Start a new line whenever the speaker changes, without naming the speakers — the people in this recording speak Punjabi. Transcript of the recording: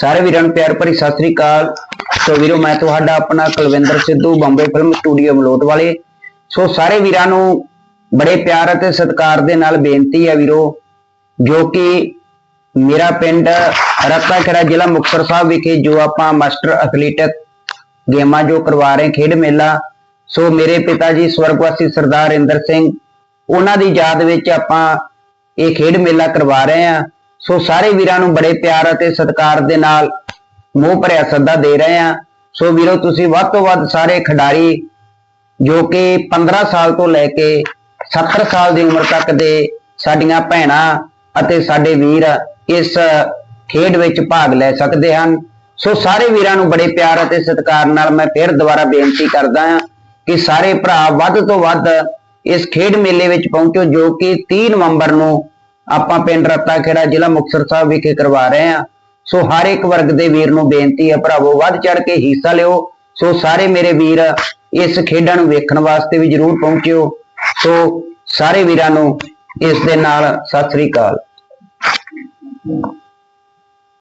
ਸਾਰੇ ਵੀਰਾਂ ਨੂੰ ਪਿਆਰ ਭਰੀ ਸਤਿ ਸ੍ਰੀ ਅਕਾਲ। ਸੋ ਵੀਰੋ, ਮੈਂ ਤੁਹਾਡਾ ਆਪਣਾ ਕੁਲਵਿੰਦਰ ਸਿੱਧੂ, ਬੰਬੇ ਫਿਲਮ ਸਟੂਡੀਓ ਮਲੋਟ ਵਾਲੇ। ਸੋ ਸਾਰੇ ਵੀਰਾਂ ਨੂੰ ਬੜੇ ਪਿਆਰ ਅਤੇ ਸਤਿਕਾਰ ਦੇ ਨਾਲ ਬੇਨਤੀ ਹੈ ਵੀਰੋ, ਜੋ ਕਿ ਮੇਰਾ ਪਿੰਡ ਰੱਤਾਖੇੜਾ ਜ਼ਿਲ੍ਹਾ ਮੁਕਤਸਰ ਸਾਹਿਬ ਵਿਖੇ ਜੋ ਆਪਾਂ ਮਾਸਟਰ ਐਥਲੀਟਿਕ ਗੇਮਾਂ ਜੋ ਕਰਵਾ ਰਹੇ, ਖੇਡ ਮੇਲਾ, ਸੋ ਮੇਰੇ ਪਿਤਾ ਜੀ ਸਵਰਗਵਾਸੀ ਸਰਦਾਰ ਇੰਦਰ ਸਿੰਘ, ਉਹਨਾਂ ਦੀ ਯਾਦ ਵਿੱਚ ਆਪਾਂ ਇਹ ਖੇਡ ਮੇਲਾ ਕਰਵਾ ਰਹੇ ਹਾਂ। ਸੋ ਸਾਰੇ ਵੀਰਾਂ ਨੂੰ ਬੜੇ ਪਿਆਰ ਅਤੇ ਸਤਿਕਾਰ ਦੇ ਨਾਲ ਮੋਹ ਭਰਿਆ ਸੱਦਾ ਦੇ ਰਹੇ ਹਾਂ। ਸੋ ਵੀਰੋ, ਤੁਸੀਂ ਵੱਧ ਤੋਂ ਵੱਧ ਸਾਰੇ ਖਿਡਾਰੀ ਜੋ ਕਿ 15 ਸਾਲ ਤੋਂ ਲੈ ਕੇ 70 ਸਾਲ ਦੀ ਉਮਰ ਤੱਕ ਦੇ ਸਾਡੀਆਂ ਭੈਣਾਂ ਅਤੇ ਸਾਡੇ ਵੀਰ ਇਸ ਖੇਡ ਵਿੱਚ ਭਾਗ ਲੈ ਸਕਦੇ ਹਨ। ਸੋ ਸਾਰੇ ਵੀਰਾਂ ਨੂੰ ਬੜੇ ਪਿਆਰ ਅਤੇ ਸਤਿਕਾਰ ਨਾਲ ਮੈਂ ਫਿਰ ਦੁਬਾਰਾ ਬੇਨਤੀ ਕਰਦਾ ਹਾਂ ਕਿ ਸਾਰੇ ਭਰਾ ਵੱਧ ਤੋਂ ਵੱਧ ਇਸ ਖੇਡ ਮੇਲੇ ਵਿੱਚ ਪਹੁੰਚੋ ਜੋ ਕਿ 30 ਨਵੰਬਰ ਨੂੰ ਆਪਾਂ ਪਿੰਡ ਰੱਤਾ ਖੇੜਾ ਜ਼ਿਲ੍ਹਾ ਮੁਕਤਸਰ ਸਾਹਿਬ ਵਿਖੇ ਕਰਵਾ ਰਹੇ ਹਾਂ। ਸੋ ਹਰ ਇੱਕ ਵਰਗ ਦੇ ਵੀਰ ਨੂੰ ਬੇਨਤੀ ਹੈ, ਭਰਾਵੋ, ਵੱਧ ਚੜ ਕੇ ਹਿੱਸਾ ਲਿਓ। ਸੋ ਸਾਰੇ ਮੇਰੇ ਵੀਰ ਇਸ ਖੇਡਾਂ ਨੂੰ ਵੇਖਣ ਵਾਸਤੇ ਵੀ ਜਰੂਰ ਪਹੁੰਚਿਓ। ਸੋ ਸਾਰੇ ਵੀਰਾਂ ਨੂੰ ਇਸ ਦੇ ਨਾਲ ਸਤਿ ਸ੍ਰੀ ਅਕਾਲ।